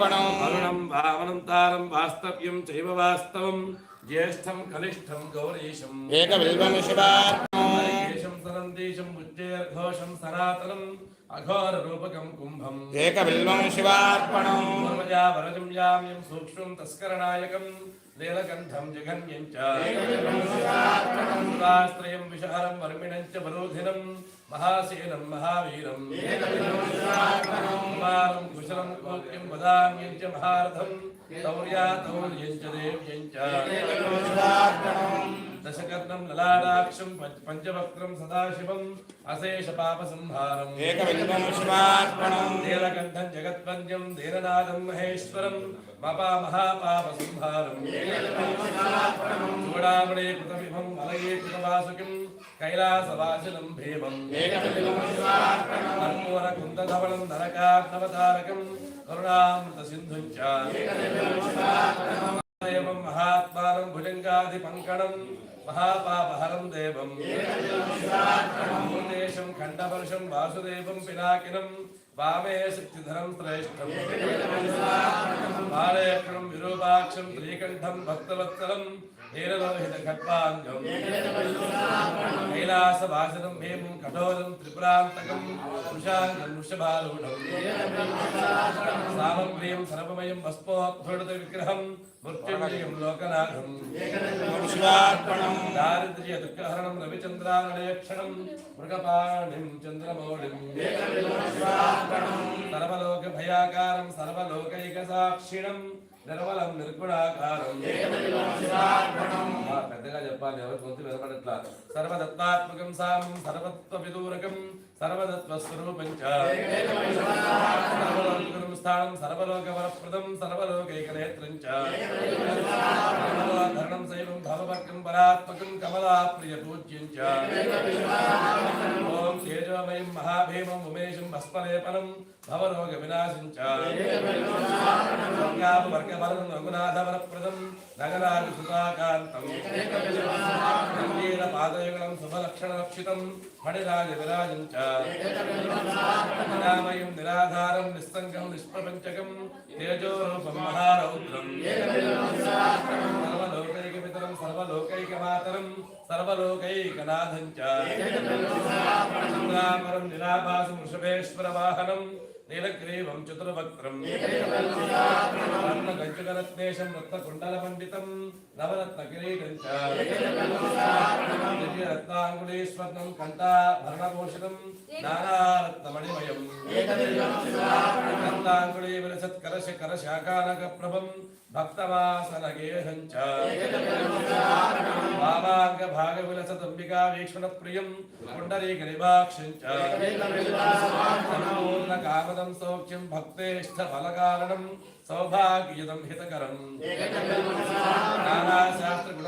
శివార్పణం అరుణం భావనంతారం వాస్తవ్యం చైవ వాస్తవం జ్యేష్ఠం కనిష్టం గౌరీశం ఏక బిల్వం శివార్పణం దేశం సనందేశం ఉజ్జయర్ఘోషం సనాతనం అఘోర రూపకం కుంభం ఏక బిల్వం శివార్పణం వరజం యామ్యం సూక్ష్మం తస్కరనాయకం నీలకంఠం జఘన్యం చ శూలాశ్రయం విషహరం వర్మిణం చ వరోధినం మహాసేనం మహావీరం కుమారం కుశలం కోక్యం వదామ్యం చ మహారథం శౌర్యాతౌర్యం చ దేవ్యం చ దశకర్ణం లలాటాక్షం పంచ- పంచవక్త్రం సదాశివం అశేష పాప సంహారం ఏక బిల్వం శివార్పణం నీలకంఠం జగత్వంద్యం దీననాథం మహేశ్వరం మపా మహాపాప సంహారం చూడామణే కృత విభం మలయే కైలాసవాసినం భీమం. కర్పూర కుందధవళం నరకార్ణవతారకం కరుణామృత సింధుం దేవం మహాత్మానం భుజంగాది పంకణం మహాపాపహరం దేవం. దేశం ఖండవర్షం వాసుదేవం పినాకినం వామే శక్తిధరం శ్రేష్టం బాలేక్షణం విరూపాక్షం త్రీకంఠం భక్తవత్సలం కైలాసవాసనం భీమం కఠోరం త్రిపురాంతకం వృషాంగం వృషభారూఢం. సామగ్రియం సర్వమయం భస్మోద్ధృత విగ్రహం మృత్యుంజయం లోకనాథం. శివార్పణం దారిద్ర్య దుఃఖహరణం రవిచంద్రానలేక్షణం మృగపాణిం చంద్రమౌళిం. సర్వలోక భయాకారం సర్వలోకైక సాక్షిణం నిర్మలం నిర్గుణాకారం. చెప్పాలి. ఎవరు గొంతులు వినపడట్లా? సర్వదత్తాత్మకం సామం సర్వత్వ విదూరకం సర్వదత్వ స్వరూపం చ సర్వలోకగురుం స్థానం సర్వలోక వరప్రదం సర్వలోకైక చ ధరణం శైవం భవవర్గం పరాత్మకం కమలాప్రియ పూజ్యం చ ఓం తేజోమయం మహాభీమం ఉమేషం భస్మలేపనం భవరోగ వినాశం చ వర్గవరం రఘునాథవరప్రదం నగరాది సుతాకాంతం పాదయ పాదయుగం శుభలక్షణ రక్షితం ఫణిరాజ విరాజం చ. నిరామయం నిరాధారం నిస్సంగం నిష్ప్రపంచకం తేజోరూపం మహారౌద్రం. సర్వలోకైకనాథం చంద్రామరం నిరాభాసం వృషభేశ్వర వాహనం నీలగ్రీవం చతుర్వక్త్రం వర్ణగంచుకరత్నేశం రత్నకుండలమండితం నవరత్న కిరీటం చ రత్నాంగుళీశ్వర్ణం కంఠాభరణభూషణం నానారత్నమణిమయం. కంఠాంగుళీ విలసత్ కలశ కలశాకానక ప్రభం భక్తవాసన గేహం చ భావాంగ భాగ విలసత్ అంబికా వీక్షణ ప్రియం పుండరీక నివాక్షం చ సంపూర్ణ కామదం సౌఖ్యం భక్తేష్ట ఫలకారణం సౌభాగ్యదం హితకరం నానాశాస్త్ర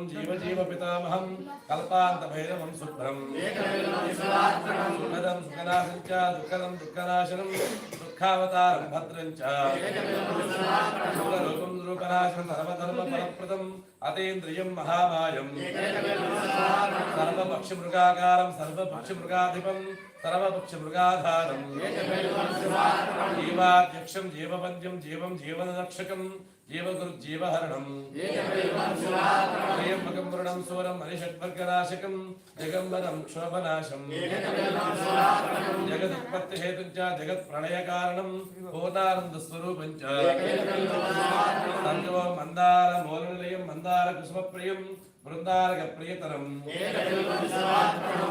సదనం జీవ జీవ పితామహం కల్పాంత భైరవం శుభ్రం సుఖదం సుఖనాశం చ దుఃఖదం దుఃఖనాశనం దుఃఖావతారం భద్రం చ. రూపం రూపనాశం సర్వధర్మ ఫలప్రదం అతేంద్రియం మహామాయం. సర్వపక్షి మృగాకారం సర్వపక్షి మృగాధిపం సర్వపక్షి మృగాధారం జీవాధ్యక్షం జీవవంద్యం జీవం జీవనరక్షకం జీవగురు జీవహరణం. త్రయంబకం వృణం సూరం అనిషడ్వర్గనాశకం దిగంబరం క్షోభనాశం. జగదుత్పత్తి హేతు జగత్ ప్రళయ కారణం భూతానంద స్వరూపం సంజో మందార మూలనిలయం మందార కుసుమ ప్రియం బృందారక ప్రియతరం.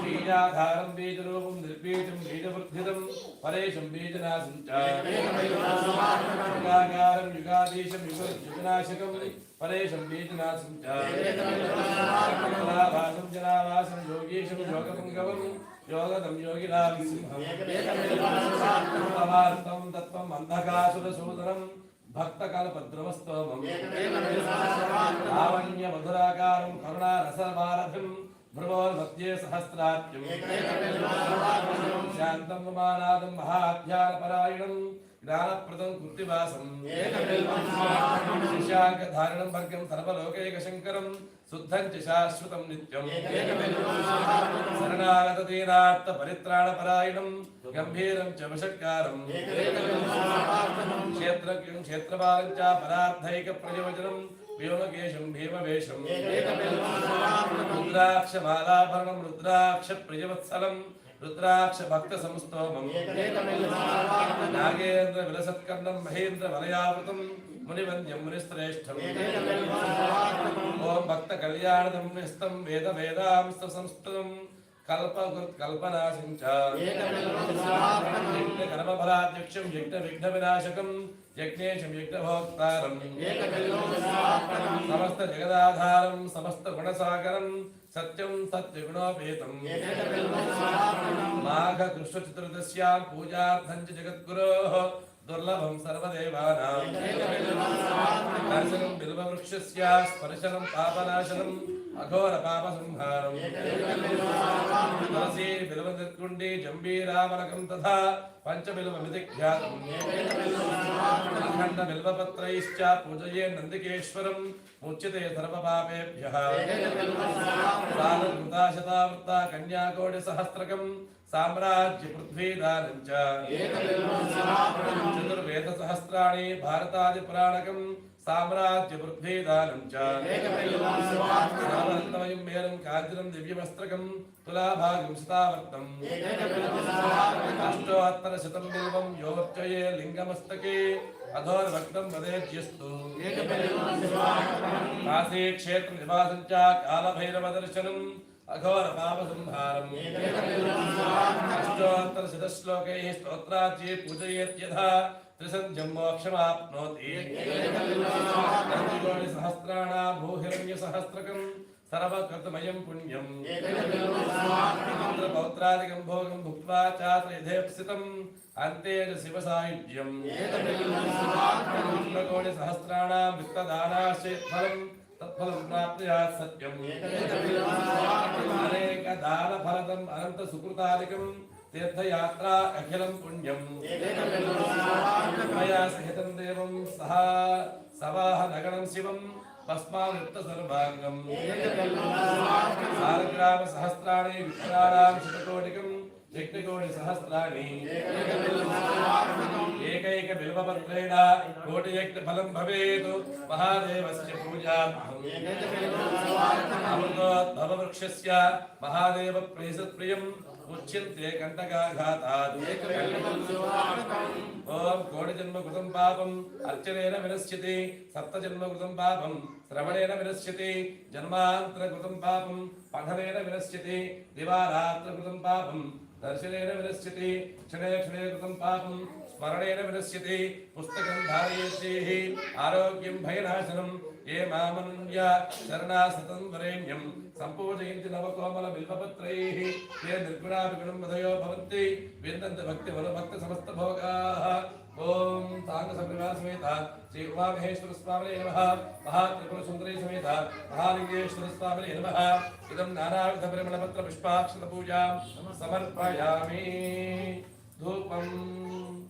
బీజాధారం బీజరూపం నిర్బీజం బీజవృద్ధితం పరేశం బీజనాశం యుగాకారం యుగాదీశం యుగ యుగనాశకం పరేశం బీజనాశం జలాభాసం యోగీశం యోగపుంగవం యోగదం యోగినాం సింహం తత్వం సూదరం భక్త కల్పద్రవస్తోమం లావణ్య మధురాకారం కరుణా రసమారథం భ్రువోర్మధ్యే సహస్రాత్యం శాంతం మానాదం మహాధ్యాన జ్ఞానప్రదం కృత్తివాసం. శశాంకధారణం భర్గం సర్వలోకైకశంకరం శుద్ధం చ శాశ్వతం నిత్యం. శరణాగతదీనార్థ పరిత్రాణపరాయణం గంభీరం చ వషట్కారం. క్షేత్రజ్ఞం క్షేత్రపాలం చ పరార్థైక ప్రయోజనం వ్యోమకేశం భీమవేశం రుద్రాక్షమాలాభరణం రుద్రాక్ష ప్రియవత్సలం రుద్రాక్ష భక్త సంస్తోమం నాగేంద్ర విలసత్కర్ణం మహేంద్ర వలయావృతం మునివంద్యం మునిశ్రేష్టం. ఓం భక్త కళ్యాణదం నిస్తం వేద వేదాంస్త సంస్థం కల్ప కల్పనాశించ కర్మఫలాధ్యక్షం యజ్ఞ విఘ్న వినాశకం యజ్ఞేశం యజ్ఞభోక్తారం. సమస్త జగదాధారం సమస్త గుణసాగరం సత్యం సత్యగుణోపేతం మాఘ కృష్ణ చతుర్దశ్యాం పూజార్థం జగద్గురో దుర్లభం సర్వదేవానాం దర్శనం బిల్వవృక్షస్య స్పర్శనం పాపనాశనం అఘోర పాప సంహారం తులసీ బిల్వ నిర్కుండి జంబీరామలకం తథా పంచబిల్వమితి ఖ్యాతం అఖండ బిల్వపత్రైశ్చ పూజయే నందికేశ్వరం ముచ్యతే సర్వపాపేభ్యः సాధృతాశతావృత కన్యాకోటి సహస్రకం సామ్రాజ్య పృథ్వీదానం చతుర్వేద సహస్రాణి భారతాది పురాణకం సామ్రాజ్య పృథ్వీదానం చ. మేరం కాంచనం దివ్యవస్త్రకం తులాభాగం శతావర్తం అష్టోత్తర శతం బిల్వం యోర్చయే లింగమస్తకే అధోర్వక్తం వదేజ్యస్తు కాశీ క్షేత్ర నివాసం చ కాలభైరవ దర్శనం అఘోర పాప సంహారం అష్టోత్తర శతశ్లోకై స్తోత్రాజ్యే పూజయేత్యథా త్రిసంధ్యం మోక్షమాప్నోతి నందికోటి సహస్రాణాం భూహిరణ్య సహస్రకం సర్వకృతమయం పుణ్యం పౌత్రాదికం భోగం భుక్త్వా చాత్రయథేప్సితం అంతే చ శివ తత్ఫలం ప్రాప్నుయాత్ సత్యం అనేక దాన ఫలదం అనంత సుకృతాదికం తీర్థయాత్రా అఖిలం పుణ్యం. మయా సహితం దేవం సహా సవాహ నగరం శివం సర్వాంగం. సారగ్రామ సహస్రాణి విప్రాణాం శతకోటికం యజ్ఞకోటి సహస్రాన్ని. ఏకైక బిల్వపత్రేణ కోటి యజ్ఞ ఫలం భవేత్. మహాదేవస్య పూజా. అమృతోద్భవ మహాదేవ ప్రేసత్ప్రియం ఉచ్యంతే కంటకాఘాతాత్ ఓం కోటి జన్మ కృతం పాపం. అర్చనేన వినశ్యతి. సప్త జన్మ కృతం పాపం. శ్రవణేన వినశ్యతి జన్మాంతర కృతం పాపం పఠనేన వినశ్యతి దివారాత్ర కృతం పాపం దర్శనేన వినశ్యతి క్షణే క్షణే కృతం పాపం స్మరణేన వినశ్యతి పుస్తకం ధారయేత్యేః ఆరోగ్యం భయనాశనం ఏ మామన్య శరణాసతం వరేణ్యం సంపూజయంతి నవకోమల బిల్వపత్రైః ఏ నిర్గుణాభిగుణం విగుణం భవంతి విందంత భక్తి బల భక్త సమస్త భోగాః ओम तांग सग्रह समेत श्री उमा महेश्वर स्वामी नमः महात्रिपुर सुंदरी समेत महालिंगेश्वर स्वामी नमः। इदं नानाविध परिमल पत्र पुष्पाक्षत पूजा समर्पयामि। धूपम्।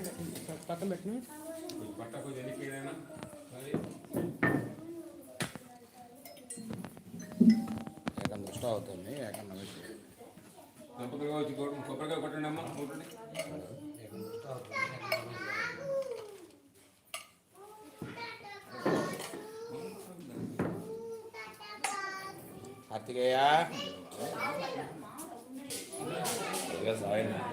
పక్కన పెట్టిన ఏకం దృష్టి అవుతుంది ఏకం నమస్తే కొబ్బరికాయ వచ్చి కొబ్బరికాయ కొట్టండి అమ్మా కొట్టండి కార్తికేయ? ఇదిగో సాయం సాయి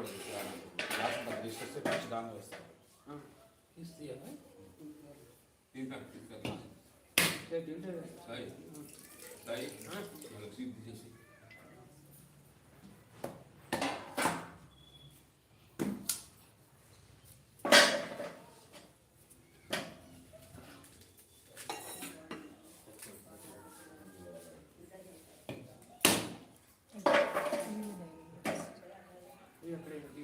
కూడా తీసుకురా గ్లాస్ అంతా తీసుకొస్తే మంచి దాన్ని వేస్తాను తింటాను తింటాను సాయి సాయి మీ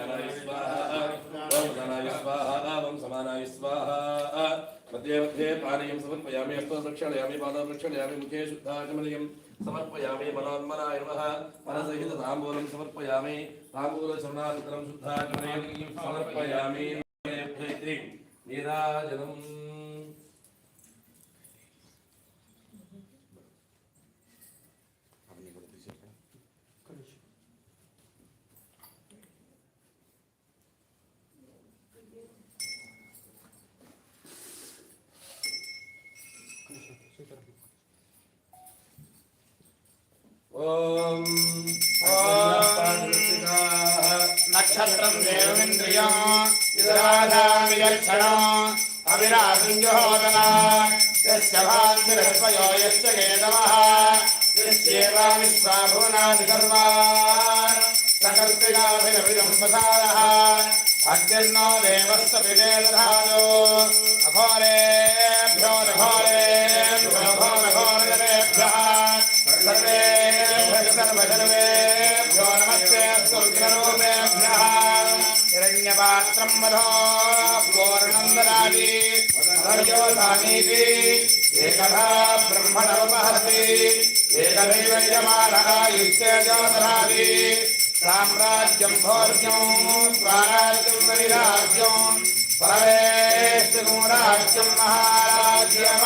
मध्ये मध्ये पानीयं समर्पयामि हस्तं प्रक्षालयामि पादं प्रक्षालयामि मुखे शुद्धाचमनीयं समर्पयामि मनोन्मनाय नमः मनसहितताम्बूलं समर्पयामि ताम्बूलचूर्णानन्तरं शुद्धाचमनीयं समर्पयामि इति नीराजनम् యోగనా యస్య భాంతిర్హృతయో యస్య కేతవః యస్యేవామిశ్వాభువనాది సర్వాన్ సకర్తికాభిరభిరంబసారः అగ్నిర్నో దేవస్త వివేదధాదో? అఘోరేభ్యో నఘోరేభ్యో నఘోరగణేభ్యः నమస్తే సుర్గరూప पात्रं मधो गोर्णन्दराजे धानीति एकधा ब्रह्मणवहति एकदैव यमानः युक्तजोतराजे साम्राज्यं भोज्यं स्वाराज्यं परिराज्यं परवेष्टगुणराज्यं महाराज्यमाधिपत्यं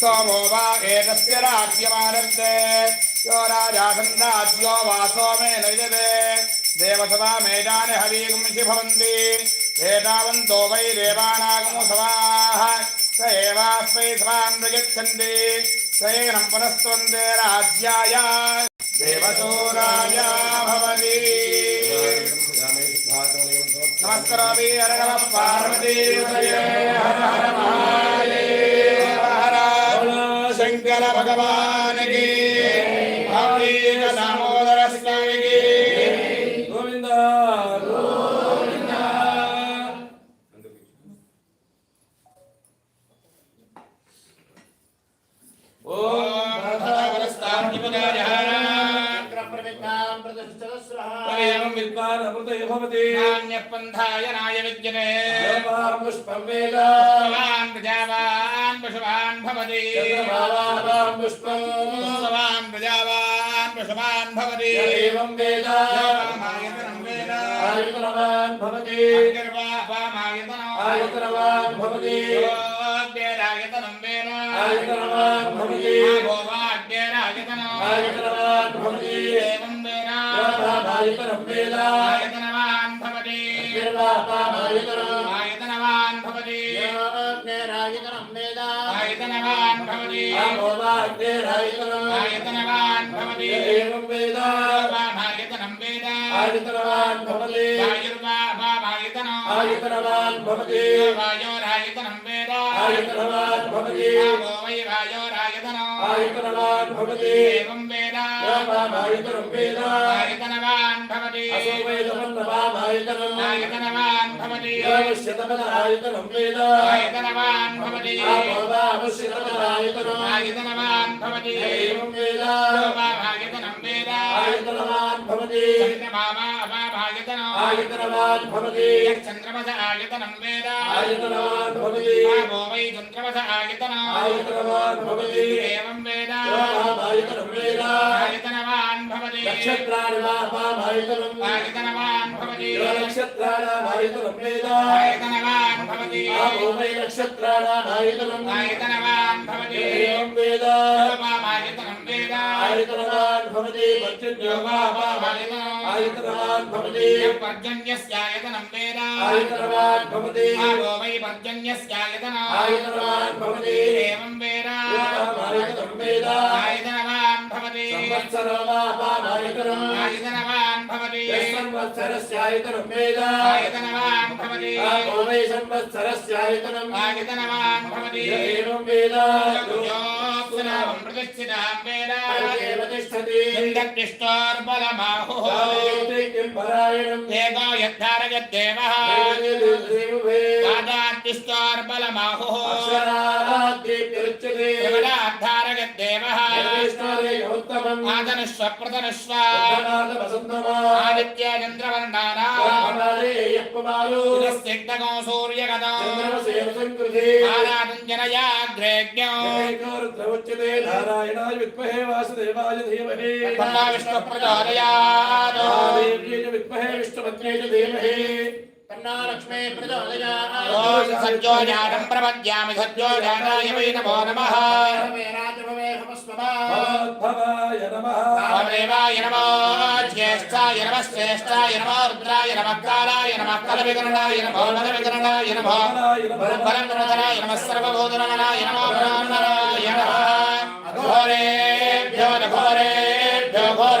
सोमो वा एतस्य राज्यमानन्ते यो राजासन्नाज्यो वासो मे न विजते देवसभा मेधानि हवीगुंसि भवन्ति एतावन्तो वै देवानागमो सभाः स एवास्मै सभान् प्रयच्छन्ति स एनं पुनस्त्वन्ते राज्याय देवसूराय भवति नमस्करोमि हर नमः पार्वती हर हर महादेव हर शंकर भगवान की ఏం విద్వాన్ అమృతయ భవతి పంథాయ నాయ విద్యతే దేవాం పుష్పం వేద భవాన్ ప్రజావాన్ పశువాన్ భవతి చంద్రమావాం పుష్పం భవాన్ ప్రజావాన్ పశువాన్ భవతి ఏవం వేద మాయతనం వేద ఆయుధనవాన్ భవతి గర్వాపామాయతనం ఆయుధనవాన్ భవతి యోగ్యరాయతనం వేద ఆయుధనవాన్ భవతి గోవాగ్యరాయతనం ఆయుధనవాన్ భవతి ఏవం వేద ఆయుధనం వేద ఆయతనవాన్ భవతి నిర్వాపామాయుధనం ఆయతనవాన్ భవతి రాజతనం వేద ఆయతనవాన్ భవతి ఆమోవాగ్నేరాయుధనం ఆయతనవాన్ భవతి ఏవం వేద ఆయతనం వేద ఆయుధనవాన్ భవతి వాయుర్వాయతనం ఆయుధనవాన్ భవతి వాయోరాయతనం వేద ఆయుధనవాన్ భవతి ఆగో వై వాయోరాయతనం ఆయుధనవాన్ భవతి ఏవం వేద ఆయుధనం వేద ఆయతనవాన్ భవతి అసోవేదమన్నవామాయుధనం ఆయతనవాన్ భవతి శతపదాయుధనం వేద ఆయతనవాన్ ఆయతనం చంద్రమస ఆయతనం వేద ఆయుధనవాన్ భవతి ఆగో వై చంద్రమస ఆయతనం ఆయుధనవాన్ భవతి ఏవం వేద ఆయుధనం వేద ఆయతనవాన్ భవతి నక్షత్రాణిమాపామాయుధనం ఆయతనవాన్ భవతి నక్షత్రాణామాయుధనం వేద ఆయతనవాన్ భవతి ఆమోవై నక్షత్రాణామాయుధనం ఆయతనవాన్ భవతి ఏవం వేద ఆయతనం వేద ఆయుధనవాన్ భవతి ఆయుధనవాన్ భవతి పర్జన్యస్యాయతనం వేద ఆయుధనవాన్ భవతి ఆగో వై పర్జన్యస్యాయతనం ఆయుధనవాన్ భవతి ఏవం వేద ఆయుధనం వేద भवति संवत्सरो नापानायतरम् आयतनवान् भवति संवत्सरस्यायतनं वेद आयतनवान् भवति को वै संवत्सरस्यायतनम् आयतनवान् भवति एवं वेद गुरुयोऽप्सुनामं प्रतिष्ठितां वेद एव तिष्ठति इन्द्रकृष्टोर्बलमाहुः किं परायणम् देवो यद्धारयद्देवः वादात्तिष्टोर्बलमाहुः अक्षरा ఆదనశ్వప్రదనశ్వ ఆదిత్యచంద్రవర్ణానాయప్పమాలోగం సూర్యగదాంజనయాగ్రేజ్ఞోరుద్రవచ్యతే నారాయణాయ విద్మహే వాసుదేవాయ ధీమహే. విష్ణు ప్రచోదయాత్ విద్మహే కన్నాలక్ష్మే సజ్జోజాతం ప్రపద్యామి సజ్జోజానాయ వై నమో నమః భవేవాయ నమో జ్యేష్ఠాయ నమ శ్రేష్ఠాయ నమో రుద్రాయ నమ కాలాయ నమ కలవిగణాయ నమో నలవిగణాయ నమో పరంగణాయ నమ సర్వభూతనాయ నమో బ్రాహ్మణాయ నమః ఘోరేభ్యో ఘోరేభ్యో ఘోర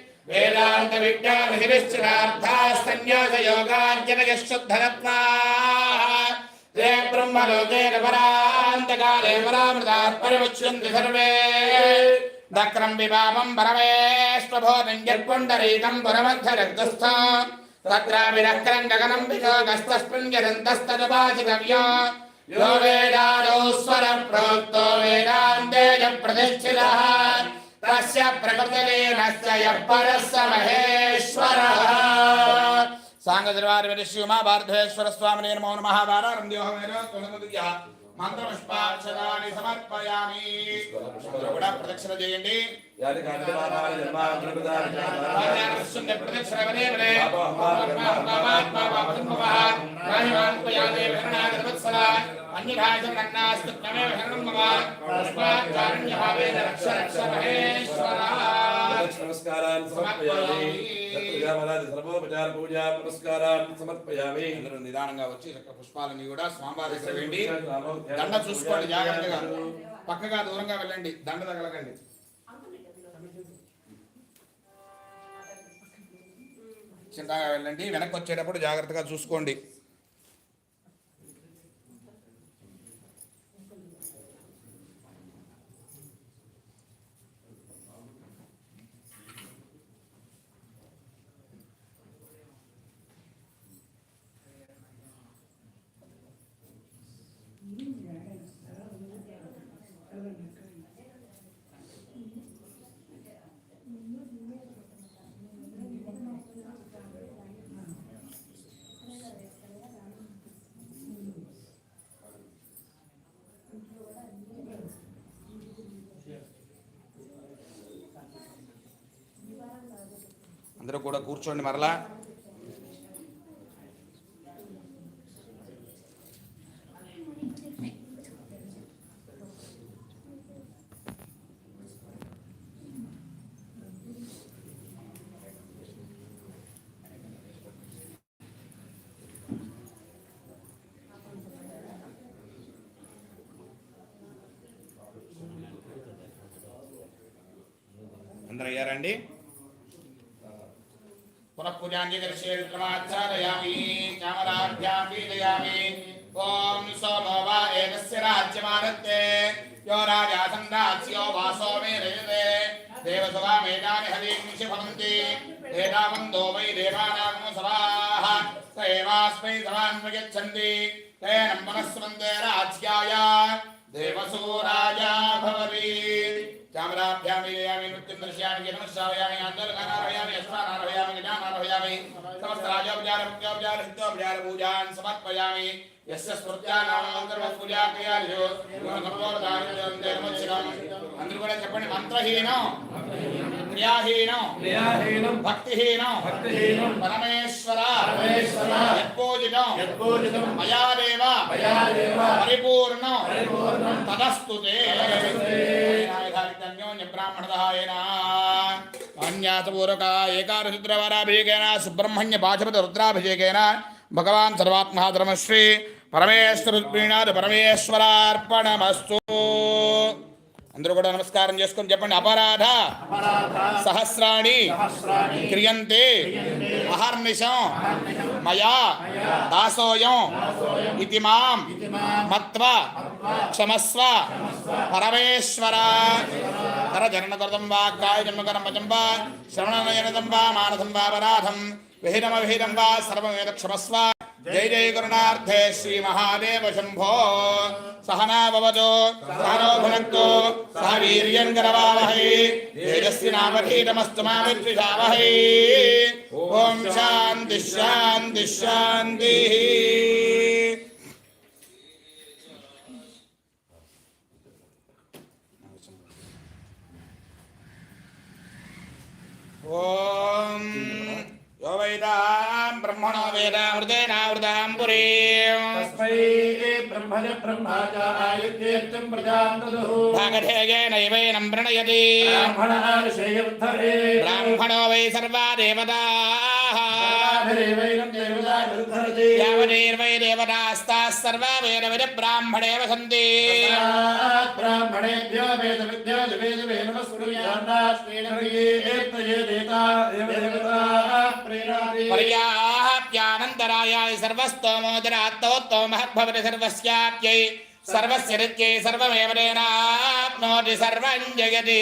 विशन्ति वेदान्त विज्ञानहिरिश्चिरार्थास्तन्यासयोगार्जनयः शुद्धरत्नाः ते ब्रह्मलोके परान्तकाले परामृतात् परिमुच्यन्ति सर्वे दक्रं विवामं परमेश्वभोजं यत्पुण्डरीकं परमद्धरग्रस्थ तत्राविरक्रं गगनं विशोकस्तस्मिन् यदन्तस्तदपाचितव्यो यो वेदादौ स्वरप्रोक्तो वेदान्ते च प्रतिष्ठितः तस्य प्रकृतलेनश्च यः परः स महेश्वरः साङ्गदर्वारिवरिष्युमा भारधेश्वरस्वामिने नमो नमः वारारन्द्योः वेरो कुलमदिव्यः మంత్రపుష్పాక్షరాన్ని సమర్పయామి కూడా ప్రదక్షిణ చేయండి ప్రదక్షిణ శరణం మమ పుష్పాచారణ్యభావేన రక్ష రక్ష మహేశ్వర నమస్కారాన్ని సమర్పయామి సత్యజామరాజ సర్వోపచార పూజా నమస్కారాన్ని సమర్పయామి. అందరూ నిదానంగా వచ్చి చక్క పుష్పాలని కూడా స్వామివారి దగ్గర దండ చూసుకోండి జాగ్రత్తగా. పక్కగా దూరంగా వెళ్ళండి దండ తగలకండి. చిన్నగా వెళ్ళండి వెనక్కి వచ్చేటప్పుడు జాగ్రత్తగా చూసుకోండి. అందరూ కూడా కూర్చోండి మరలా. అందరూ అయ్యారండి पुनः विक्रमाचारयामि चामराभ्यां पीडयामि। ॐ सोमो वा एकस्य राज्यमानत्ते। यो राजा सन्दास्यो वासो मे रजते। देवसभामेतानि हरींषि भवन्ति एतावन्तो वै देवानां सभाः। स एवास्मै सभान् प्रयच्छन्ति तेन मनस्वन्ते राज्याय। देवसूराजा भवति। चामराभ्यामीयामि नृत्यं दर्शयामि गीतं श्रावयामि आन्दोलनारोहयामि अस्मानारोहयामि गजानारोहयामि समस्तराजोपचारमुख्योपचार सिद्धोपचार पूजान् समर्पयामि यस्य स्मृत्या नामोऽन्तर्गत पूजा क्रियालिषु అందరూ కూడా చెప్పండి మంత్రహీనం క్రియాహీనం క్రియాహీనం భక్తిహీనం భక్తిహీనం పరమేశ్వర పరమేశ్వర యత్పూజితం యత్పూజితం మయా దేవ మయా దేవ పరిపూర్ణం పరిపూర్ణం తదస్తుతే తదస్తుతే. అన్యాసపూర్వక ఏకాదశుద్రవరాభిషేకేన సుబ్రహ్మణ్య పాశపతి రుద్రాభిషేకేన భగవాన్ సర్వాత్మా ధర్మశ్రీ పరమేశ్వర పరమేశ్వరార్పణమస్తు అందరూ కూడా నమస్కారం చేసుకొని చెప్పండి. అపరాధ సహస్రాణి క్రియంతే అహర్నిశం మయా దాసోయం ఇది మాం మత్వ క్షమస్వ పరమేశ్వర. కర జననకృతం వా కాయ జన్మకరం వచం వా శ్రవణనయనదం వా మానసం వా పరాధం విహిరమ విహిరం వా సర్వమేద క్షమస్వ. జై జయ కరుణార్థే శ్రీ మహాదేవ శంభో సహనా సహనో భునక్తు సహ వీర్యం గరవావహై తేజస్వి నామధీతమస్తు విద్విషావహై ఓం శాంతి శాంతి శాంతి ఓం యో వేదాం బ్రహ్మణో వేదామృతేనావృతాం పురీం తస్మై బ్రహ్మణ బ్రహ్మాచార్యుత్యం ప్రజాం దదుః భాగధేయేనైవైనం ప్రణయతి బ్రాహ్మణానుషేయముద్ధరే బ్రాహ్మణో వై సర్వా దేవతాః దేవైనం దేవతా విరుద్ధరతి యావదేర్వై దేవతాస్తాः సర్వా వేదవిద బ్రాహ్మణే వసంతి బ్రాహ్మణేభ్యో వేద విద్యో వేద వే నమస్కృత్యేదేతా సర్వస్య నిత్యై సర్వమేవ నేనాప్నోతి సర్వం జయతి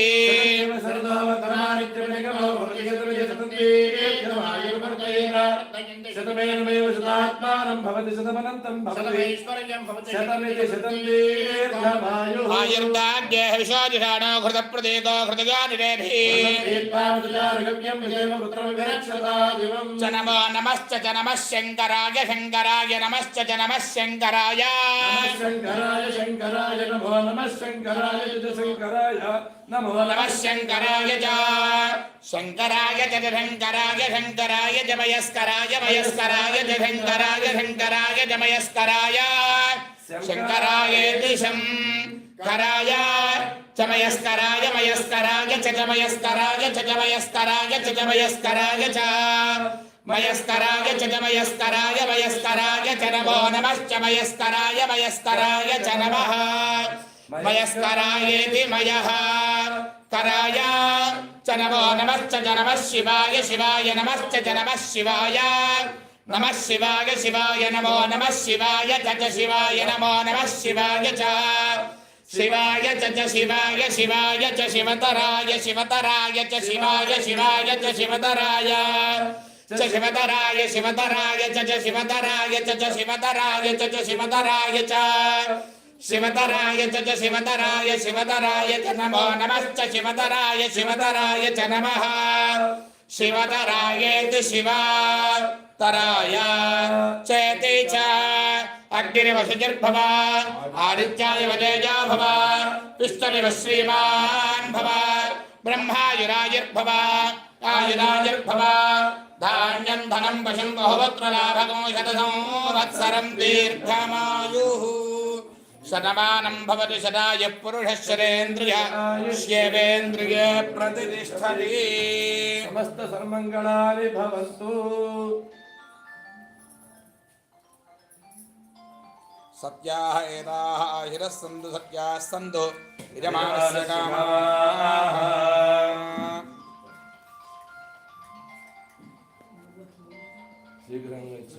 శతమేనమేవ శతాత్మానం భవతి శతమనంతం శతమితి శతం ఆయుర్దాగ్యే చ నమో నమశ్చ చ నమః శంకరాయ శంకరాయ నమశ్చ చ నమః శంకరాయ శంకరాయ శంకరాయ నమో నమ శంకరాయ చ శంకరాయ నమో నమః శంకరాయ చ శంకరాయ చ శంకరాయ శంకరాయ చ మయస్కరాయ మయస్కరాయ చ శంకరాయ శంకరాయ చ మయస్కరాయ శంకరాయ శంకరాయ చ మయస్కరాయ మయస్కరాయ చ చ మయస్కరాయ చ చ మయస్కరాయ చ చ మయస్కరాయ చ మయస్కరాయ మయస్తరాయ చ మయస్తరాయ మయస్కరాయ చ నమో నమశ్చ మయస్తరాయ మయస్తరాయ చ నమ మయస్తరాయేతి మయ తరాయ చ నమో నమశ్చ చ నమః శివాయ శివాయ నమశ్చ చ నమః శివాయ నమ శివాయ శివాయ నమో నమ శివాయ చ శివాయ నమో నమ శివాయ చ శివాయ చ శివాయ శివాయ చ శివతరాయ శివతరాయ చ శివాయ శివాయ చ శివతరాయ చ శివతరాయ శివతరాయ చ చ శివతరాయ చ చ శివతరాయ చ చ శివతరాయ చ శివతరాయ చ చ శివతరాయ శివతరాయ చ నమో నమశ్చ శివతరాయ శివతరాయ చ నమః శివతరాయేతి శివా తరాయ చేతి చ అగ్నివశుర్భవ ఆదిత్యాయ వదేజా భవ విష్ణునివ శ్రీమాన్ భవ బ్రహ్మాయురాయుర్భవ आयुरायुर्भवा धान्यं धनं पशुं बहुवक्त्र लाभगो शतसंवत्सरं दीर्घमायुः शतमानं भवति सदा यः पुरुषः शरेन्द्रियेवेन्द्रिये प्रतिष्ठति समस्तसर्वमङ्गलानि भवन्तु सत्याः एताः आहिरः सन्तु सत्याः सन्तु यजमानस्य कामाः Зіграниця.